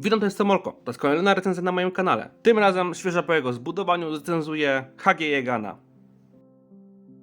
Witam, to jest Tomolko. To jest kolejna recenzja na moim kanale. Tym razem świeża po jego zbudowaniu recenzuje HG Jegana.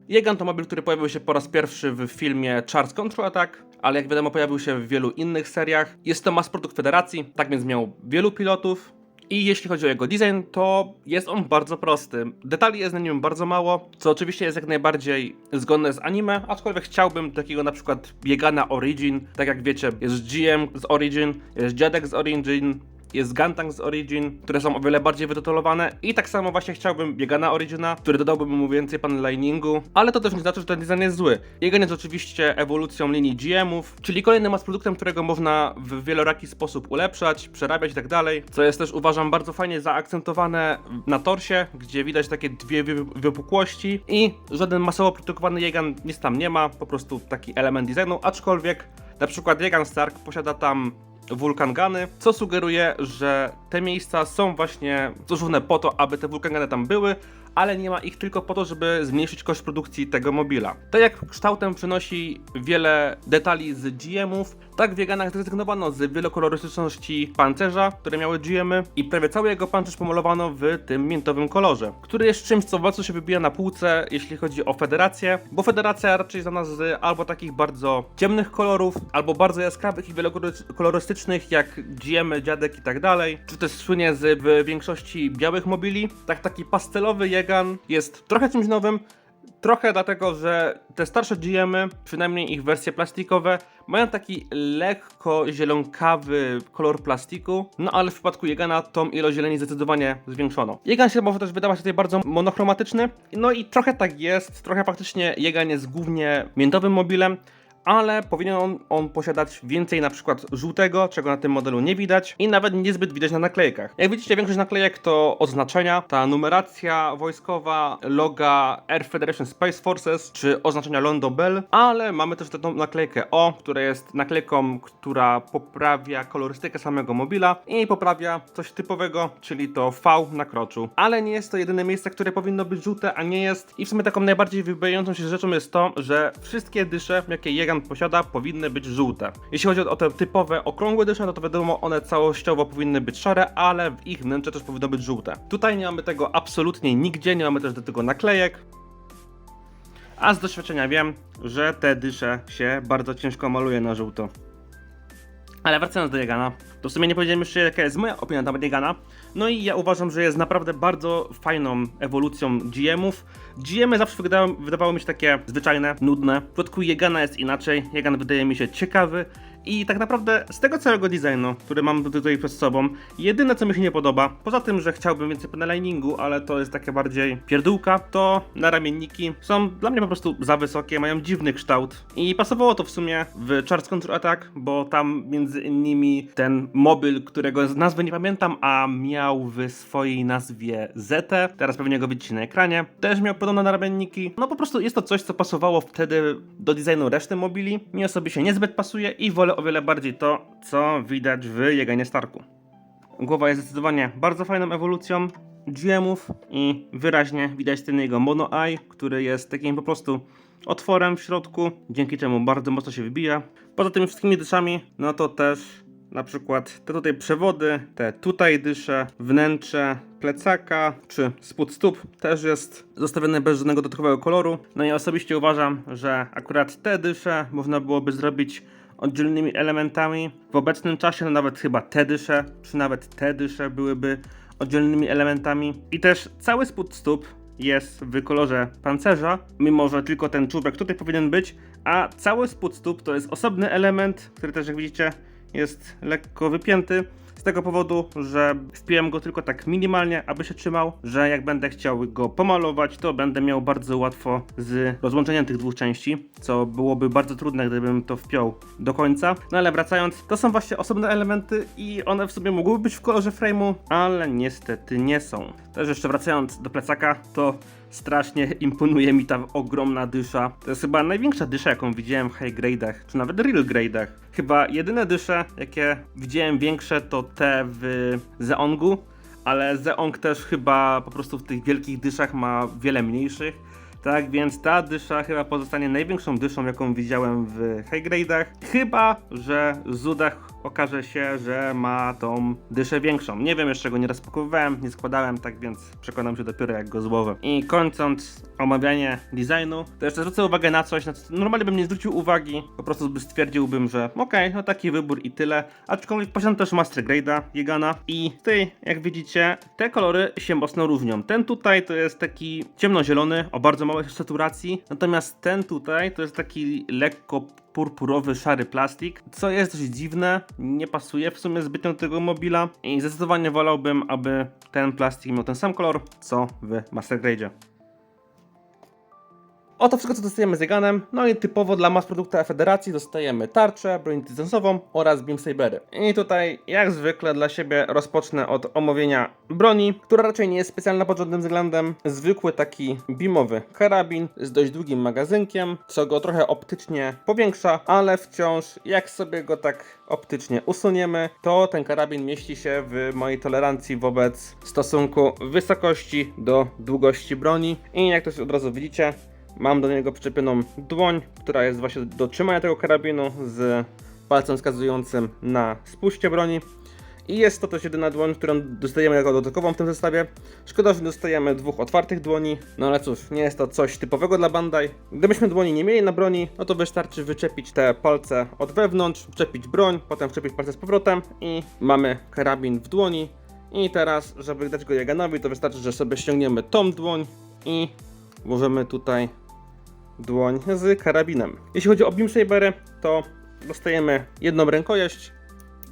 Jegan to mobil, który pojawił się po raz pierwszy w filmie Charles Control Attack, ale jak wiadomo pojawił się w wielu innych seriach. Jest to mass produkt federacji, tak więc miał wielu pilotów. I jeśli chodzi o jego design, to jest on bardzo prosty. Detali jest na nim bardzo mało, co oczywiście jest jak najbardziej zgodne z anime, aczkolwiek chciałbym takiego na przykład Jegana Origin, tak jak wiecie, jest GM z Origin, jest Dziadek z Origin, jest Gantang z Origin, które są o wiele bardziej wytatuowane i tak samo właśnie chciałbym Biegana Origina, który dodałby mu więcej paneliningu, ale to też nie znaczy, że ten design jest zły. Jegan jest oczywiście ewolucją linii GM-ów, czyli kolejnym mass produktem, którego można w wieloraki sposób ulepszać, przerabiać i tak dalej, co jest też uważam bardzo fajnie zaakcentowane na torsie, gdzie widać takie dwie wy- wypukłości i żaden masowo produkowany Jegan nic tam nie ma, po prostu taki element designu, aczkolwiek na przykład Jegan Stark posiada tam wulkangany, co sugeruje, że te miejsca są właśnie stworzone po to, aby te wulkangany tam były, ale nie ma ich tylko po to, żeby zmniejszyć koszt produkcji tego mobila. Tak jak kształtem przynosi wiele detali z GM-ów, tak w Veganach zrezygnowano z wielokolorystyczności pancerza, które miały GM-y i prawie cały jego pancerz pomalowano w tym miętowym kolorze, który jest czymś, co bardzo się wybija na półce, jeśli chodzi o federację, bo federacja raczej znana z albo takich bardzo ciemnych kolorów, albo bardzo jaskrawych i wielokolorystycznych, jak GM, dziadek i tak dalej, czy też słynie z w większości białych mobili. Tak taki pastelowy Jegan jest trochę czymś nowym, Trochę dlatego, że te starsze GM-y, przynajmniej ich wersje plastikowe, mają taki lekko zielonkawy kolor plastiku, no ale w przypadku Jegana tą ilość zieleni zdecydowanie zwiększono. Jegan się może też wydawać tutaj bardzo monochromatyczny, no i trochę tak jest, trochę faktycznie Jegan jest głównie miętowym mobilem, ale powinien on, on posiadać więcej na przykład żółtego, czego na tym modelu nie widać i nawet niezbyt widać na naklejkach. Jak widzicie, większość naklejek to oznaczenia, ta numeracja wojskowa, loga Air Federation Space Forces czy oznaczenia Londo Bell, ale mamy też tę naklejkę O, która jest naklejką, która poprawia kolorystykę samego mobila i poprawia coś typowego, czyli to V na kroczu. Ale nie jest to jedyne miejsce, które powinno być żółte, a nie jest. I w sumie taką najbardziej wybijającą się rzeczą jest to, że wszystkie dysze, jakie Jegan posiada, powinny być żółte. Jeśli chodzi o, te typowe okrągłe dysze, no to wiadomo, one całościowo powinny być szare, ale w ich wnętrze też powinno być żółte. Tutaj nie mamy tego absolutnie nigdzie, nie mamy też do tego naklejek. A z doświadczenia wiem, że te dysze się bardzo ciężko maluje na żółto. Ale wracając do Jegana, to w sumie nie powiedziałem jeszcze jaka jest moja opinia na temat Jegana. No i ja uważam, że jest naprawdę bardzo fajną ewolucją GM-ów. GM-y zawsze wydawały, wydawały mi się takie zwyczajne, nudne. W przypadku Jegana jest inaczej. Jegan wydaje mi się ciekawy. I tak naprawdę z tego całego designu, który mam tutaj przed sobą, jedyne co mi się nie podoba, poza tym, że chciałbym więcej paneliningu, ale to jest takie bardziej pierdółka, to naramienniki są dla mnie po prostu za wysokie, mają dziwny kształt. I pasowało to w sumie w Charles Control Attack, bo tam między innymi ten mobil, którego nazwy nie pamiętam, a miał w swojej nazwie ZT, teraz pewnie go widzicie na ekranie, też miał podobne naramienniki. No po prostu jest to coś, co pasowało wtedy do designu reszty mobili. Mi osobiście niezbyt pasuje i wolę o wiele bardziej to, co widać w Jeganie Starku. Głowa jest zdecydowanie bardzo fajną ewolucją GM-ów i wyraźnie widać ten jego mono eye, który jest takim po prostu otworem w środku, dzięki czemu bardzo mocno się wybija. Poza tymi wszystkimi dyszami, no to też na przykład te tutaj przewody, te tutaj dysze, wnętrze plecaka czy spód stóp też jest zostawione bez żadnego dodatkowego koloru. No i osobiście uważam, że akurat te dysze można byłoby zrobić oddzielnymi elementami. W obecnym czasie no nawet chyba te dysze, czy nawet te dysze byłyby oddzielnymi elementami. I też cały spód stóp jest w kolorze pancerza, mimo że tylko ten czubek tutaj powinien być, a cały spód stóp to jest osobny element, który też jak widzicie jest lekko wypięty. Z tego powodu, że wpiłem go tylko tak minimalnie, aby się trzymał, że jak będę chciał go pomalować, to będę miał bardzo łatwo z rozłączeniem tych dwóch części, co byłoby bardzo trudne, gdybym to wpiął do końca. No ale wracając, to są właśnie osobne elementy i one w sobie mogłyby być w kolorze frame'u, ale niestety nie są. Też jeszcze wracając do plecaka, to strasznie imponuje mi ta ogromna dysza. To jest chyba największa dysza, jaką widziałem w high grade'ach, czy nawet real grade'ach. Chyba jedyne dysze, jakie widziałem większe, to te w Zeongu, ale Zeong też chyba po prostu w tych wielkich dyszach ma wiele mniejszych. Tak więc ta dysza chyba pozostanie największą dyszą, jaką widziałem w high grade'ach. Chyba, że Zudach okaże się, że ma tą dyszę większą. Nie wiem, jeszcze go nie rozpakowywałem, nie składałem, tak więc przekonam się dopiero jak go złożę. I kończąc omawianie designu, to jeszcze zwrócę uwagę na coś, na co normalnie bym nie zwrócił uwagi, po prostu by stwierdziłbym, że okej, no taki wybór i tyle. Aczkolwiek posiadam też Master Grade'a Jegana i tutaj, jak widzicie, te kolory się mocno różnią. Ten tutaj to jest taki ciemnozielony, o bardzo małej saturacji, natomiast ten tutaj to jest taki lekko purpurowy, szary plastik, co jest dość dziwne, nie pasuje w sumie zbytnio do tego mobila i zdecydowanie wolałbym, aby ten plastik miał ten sam kolor, co w Master Grade'zie. Oto wszystko, co dostajemy z Jaganem. No i typowo dla mass produkta Federacji dostajemy tarczę, broń dystansową oraz Beam Sabery. I tutaj, jak zwykle, dla siebie rozpocznę od omówienia broni, która raczej nie jest specjalna pod żadnym względem. Zwykły taki beamowy karabin z dość długim magazynkiem, co go trochę optycznie powiększa, ale wciąż, jak sobie go tak optycznie usuniemy, to ten karabin mieści się w mojej tolerancji wobec stosunku wysokości do długości broni. I jak to się od razu widzicie, Mam do niego przyczepioną dłoń, która jest właśnie do trzymania tego karabinu z palcem wskazującym na spuście broni. I jest to też jedyna dłoń, którą dostajemy jako dodatkową w tym zestawie. Szkoda, że dostajemy dwóch otwartych dłoni, no ale cóż, nie jest to coś typowego dla Bandai. Gdybyśmy dłoni nie mieli na broni, no to wystarczy wyczepić te palce od wewnątrz, wczepić broń, potem wczepić palce z powrotem i mamy karabin w dłoni. I teraz, żeby dać go Jaganowi, to wystarczy, że sobie ściągniemy tą dłoń i włożymy tutaj dłoń z karabinem. Jeśli chodzi o Beam Sabery, to dostajemy jedną rękojeść.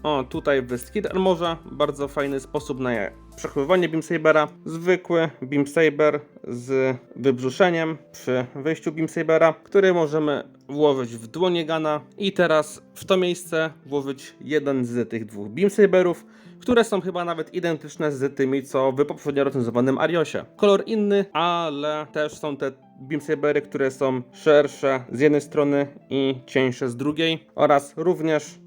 O, tutaj w Skid Armorze, bardzo fajny sposób na przechowywanie Beam Sabera. Zwykły Beam Saber z wybrzuszeniem przy wyjściu Beam Sabera, który możemy włożyć w dłonie Gana i teraz w to miejsce włożyć jeden z tych dwóch Beam Saberów, które są chyba nawet identyczne z tymi, co w poprzednio recenzowanym Ariosie. Kolor inny, ale też są te Beam Sabery, które są szersze z jednej strony i cieńsze z drugiej oraz również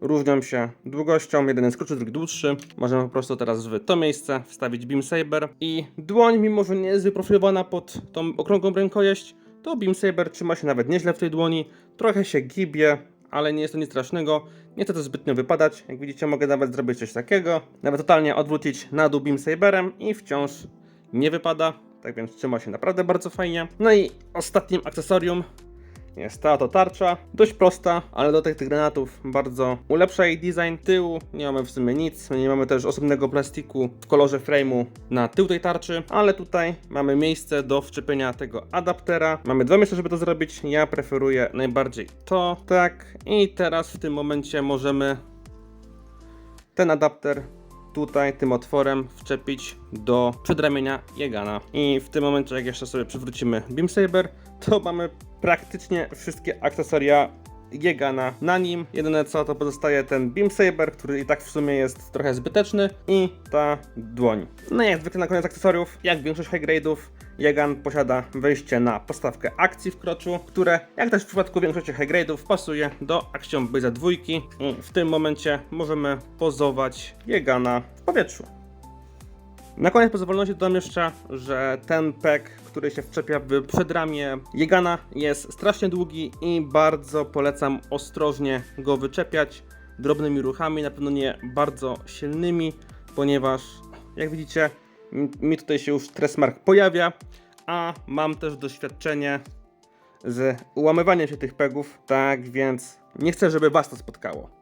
różnią się długością. Jeden jest krótszy, drugi dłuższy. Możemy po prostu teraz w to miejsce wstawić Beam Saber i dłoń, mimo że nie jest wyprofilowana pod tą okrągłą rękojeść, to Beam Saber trzyma się nawet nieźle w tej dłoni. Trochę się gibie, ale nie jest to nic strasznego. Nie chce to zbytnio wypadać. Jak widzicie, mogę nawet zrobić coś takiego. Nawet totalnie odwrócić na dół Beam Saberem i wciąż nie wypada. Tak więc trzyma się naprawdę bardzo fajnie. No i ostatnim akcesorium jest ta to tarcza. Dość prosta, ale do tych, tych granatów bardzo ulepsza jej design. Tyłu nie mamy w sumie nic. Nie mamy też osobnego plastiku w kolorze frame'u na tył tej tarczy, ale tutaj mamy miejsce do wszczepienia tego adaptera. Mamy dwa miejsca, żeby to zrobić. Ja preferuję najbardziej to, tak. I teraz w tym momencie możemy ten adapter tutaj tym otworem wczepić do przedramienia Jegana. I w tym momencie, jak jeszcze sobie przywrócimy Beam Saber, to mamy praktycznie wszystkie akcesoria Jegana na nim. Jedyne co to pozostaje ten Beam Saber, który i tak w sumie jest trochę zbyteczny i ta dłoń. No i jak zwykle na koniec akcesoriów, jak większość high grade'ów, Jegan posiada wejście na postawkę akcji w kroczu, które jak też w przypadku większości high grade'ów pasuje do Action Base 2 i w tym momencie możemy pozować Jegana w powietrzu. Na koniec pozwolności dodam jeszcze, że ten pek, który się wczepia w przedramię Jegana jest strasznie długi i bardzo polecam ostrożnie go wyczepiać drobnymi ruchami, na pewno nie bardzo silnymi, ponieważ jak widzicie mi tutaj się już tresmark pojawia, a mam też doświadczenie z ułamywaniem się tych pegów, tak więc nie chcę, żeby was to spotkało.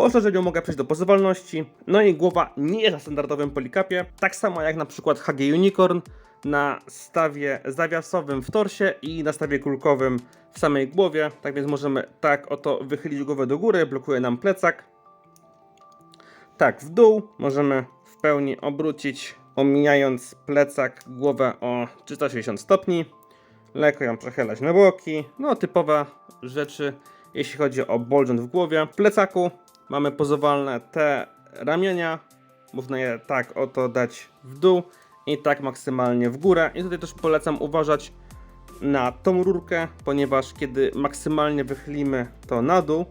Po ostrzeżeniu mogę przejść do pozwolności. No i głowa nie jest na standardowym polikapie, tak samo jak na przykład HG Unicorn na stawie zawiasowym w torsie i na stawie kulkowym w samej głowie. Tak więc możemy tak oto wychylić głowę do góry, blokuje nam plecak. Tak w dół możemy w pełni obrócić, omijając plecak, głowę o 360 stopni. Lekko ją przechylać na boki. No typowe rzeczy, jeśli chodzi o ball w głowie. W plecaku mamy pozowalne te ramienia. Można je tak oto dać w dół i tak maksymalnie w górę. I tutaj też polecam uważać na tą rurkę, ponieważ kiedy maksymalnie wychylimy to na dół,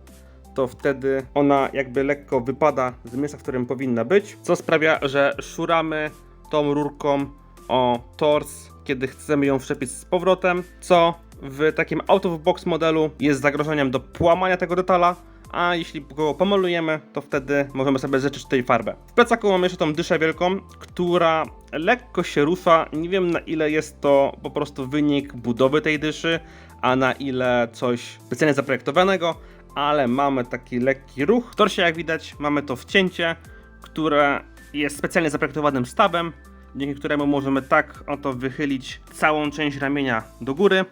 to wtedy ona jakby lekko wypada z miejsca, w którym powinna być, co sprawia, że szuramy tą rurką o tors, kiedy chcemy ją wszczepić z powrotem, co w takim out of box modelu jest zagrożeniem do połamania tego detala, a jeśli go pomalujemy, to wtedy możemy sobie zeczyć tej farbę. W plecaku mamy jeszcze tą dyszę wielką, która lekko się rusza. Nie wiem na ile jest to po prostu wynik budowy tej dyszy, a na ile coś specjalnie zaprojektowanego, ale mamy taki lekki ruch. W torsie jak widać mamy to wcięcie, które jest specjalnie zaprojektowanym stawem, dzięki któremu możemy tak oto wychylić całą część ramienia do góry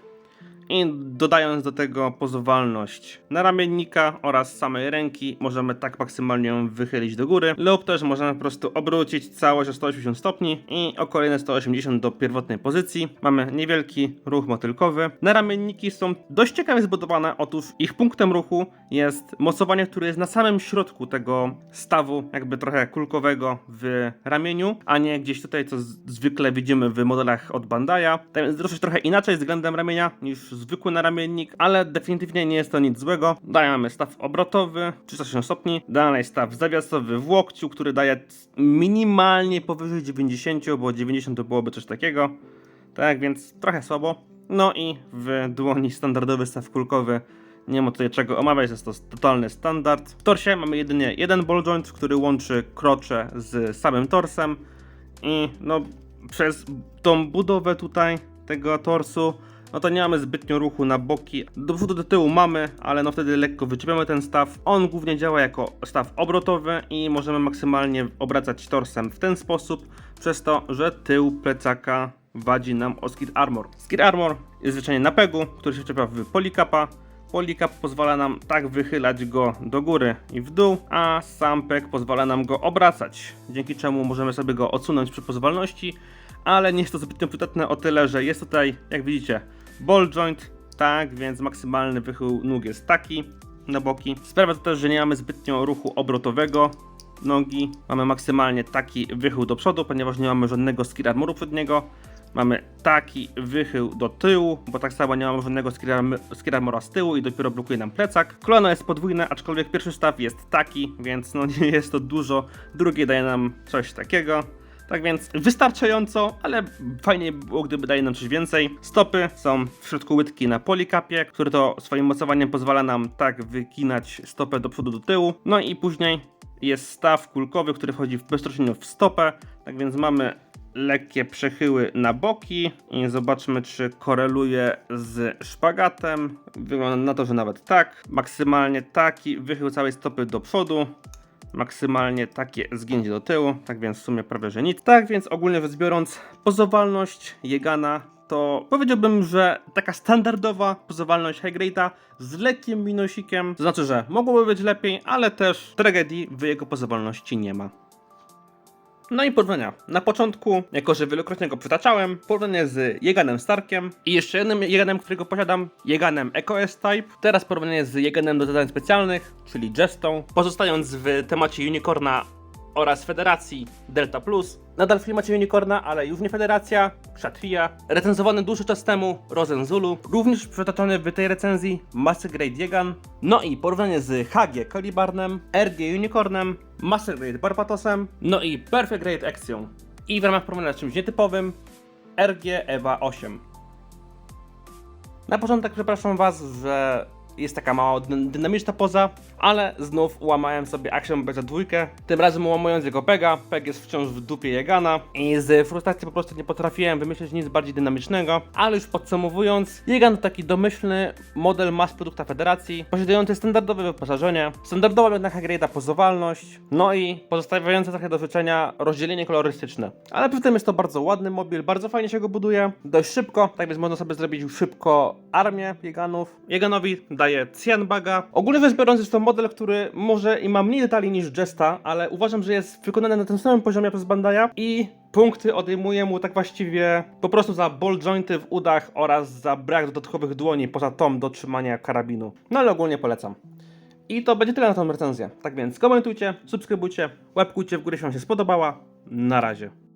i dodając do tego pozowalność naramiennika oraz samej ręki, możemy tak maksymalnie ją wychylić do góry, lub też możemy po prostu obrócić całość o 180 stopni i o kolejne 180 do pierwotnej pozycji. Mamy niewielki ruch motylkowy. Naramienniki są dość ciekawie zbudowane, otóż ich punktem ruchu jest mocowanie, które jest na samym środku tego stawu, jakby trochę kulkowego w ramieniu, a nie gdzieś tutaj, co zwykle widzimy w modelach od Bandai'a. Tak więc troszeczkę trochę inaczej względem ramienia niż zwykły naramiennik, ale definitywnie nie jest to nic złego. Dalej mamy staw obrotowy, 360 stopni, dalej staw zawiasowy w łokciu, który daje minimalnie powyżej 90, bo 90 to byłoby coś takiego. Tak więc trochę słabo. No i w dłoni standardowy staw kulkowy. Nie ma tutaj czego omawiać, jest to totalny standard. W torsie mamy jedynie jeden ball joint, który łączy krocze z samym torsem. I no, przez tą budowę tutaj tego torsu, no to nie mamy zbytnio ruchu na boki. Do przodu, do tyłu mamy, ale no wtedy lekko wyczepiamy ten staw. On głównie działa jako staw obrotowy i możemy maksymalnie obracać torsem w ten sposób, przez to, że tył plecaka wadzi nam o skid armor. Skid armor jest zwyczajnie na pegu, który się wczepia w polikapa. Polycap pozwala nam tak wychylać go do góry i w dół, a sam peg pozwala nam go obracać, dzięki czemu możemy sobie go odsunąć przy pozwalności, ale nie jest to zbytnio przydatne o tyle, że jest tutaj, jak widzicie, ball joint, tak, więc maksymalny wychył nóg jest taki na boki. Sprawia to też, że nie mamy zbytnio ruchu obrotowego nogi, mamy maksymalnie taki wychył do przodu, ponieważ nie mamy żadnego skill armoru przedniego. Mamy taki wychył do tyłu, bo tak samo nie mamy żadnego skill armora z tyłu i dopiero blokuje nam plecak. Kolano jest podwójne, aczkolwiek pierwszy staw jest taki, więc no nie jest to dużo. Drugi daje nam coś takiego. Tak więc wystarczająco, ale fajnie by było, gdyby dali nam coś więcej. Stopy są w środku łydki na polikapie, które to swoim mocowaniem pozwala nam tak wyginać stopę do przodu, do tyłu. No i później jest staw kulkowy, który wchodzi bezpośrednio w stopę. Tak więc mamy lekkie przechyły na boki i zobaczmy, czy koreluje z szpagatem. Wygląda na to, że nawet tak. Maksymalnie taki wychył całej stopy do przodu. Maksymalnie takie zgięcie do tyłu, tak więc w sumie prawie że nic. Tak więc ogólnie rzecz biorąc, pozowalność Jegana to powiedziałbym, że taka standardowa pozowalność Highgrade'a z lekkim minusikiem. To znaczy, że mogłoby być lepiej, ale też tragedii w jego pozowalności nie ma. No i porównania. Na początku, jako że wielokrotnie go przytaczałem, porównanie z Jeganem Starkiem i jeszcze jednym Jeganem, którego posiadam, Jeganem EcoS Type. Teraz porównanie z Jeganem do zadań specjalnych, czyli Jestą. Pozostając w temacie Unicorna oraz Federacji Delta Plus. Nadal w klimacie Unicorna, ale już nie Federacja, Kshatriya. Recenzowany dłuższy czas temu Rozen Zulu. Również przytaczony w tej recenzji Master Grade Jegan. No i porównanie z HG Calibarnem, RG Unicornem, Master Grade Barbatosem, no i Perfect Grade Action. I w ramach porównania czymś nietypowym RG Ewa 8. Na początek przepraszam Was, że jest taka mała dy- dynamiczna poza, ale znów łamałem sobie Action Beta 2, tym razem łamując jego pega, peg jest wciąż w dupie Jegana i z frustracji po prostu nie potrafiłem wymyślić nic bardziej dynamicznego, ale już podsumowując, Jegan to taki domyślny model mass produkta Federacji, posiadający standardowe wyposażenie, standardową jednak Hagrade'a pozowalność, no i pozostawiające trochę do życzenia rozdzielenie kolorystyczne. Ale przy tym jest to bardzo ładny mobil, bardzo fajnie się go buduje, dość szybko, tak więc można sobie zrobić szybko armię Jeganów. Jeganowi daje Cyanbaga. Ogólnie rzecz biorąc jest to model, który może i ma mniej detali niż Jesta, ale uważam, że jest wykonany na tym samym poziomie przez Bandai'a i punkty odejmuje mu tak właściwie po prostu za ball jointy w udach oraz za brak dodatkowych dłoni poza tą do trzymania karabinu. No ale ogólnie polecam. I to będzie tyle na tą recenzję. Tak więc komentujcie, subskrybujcie, łapkujcie w górę, jeśli wam się spodobała. Na razie.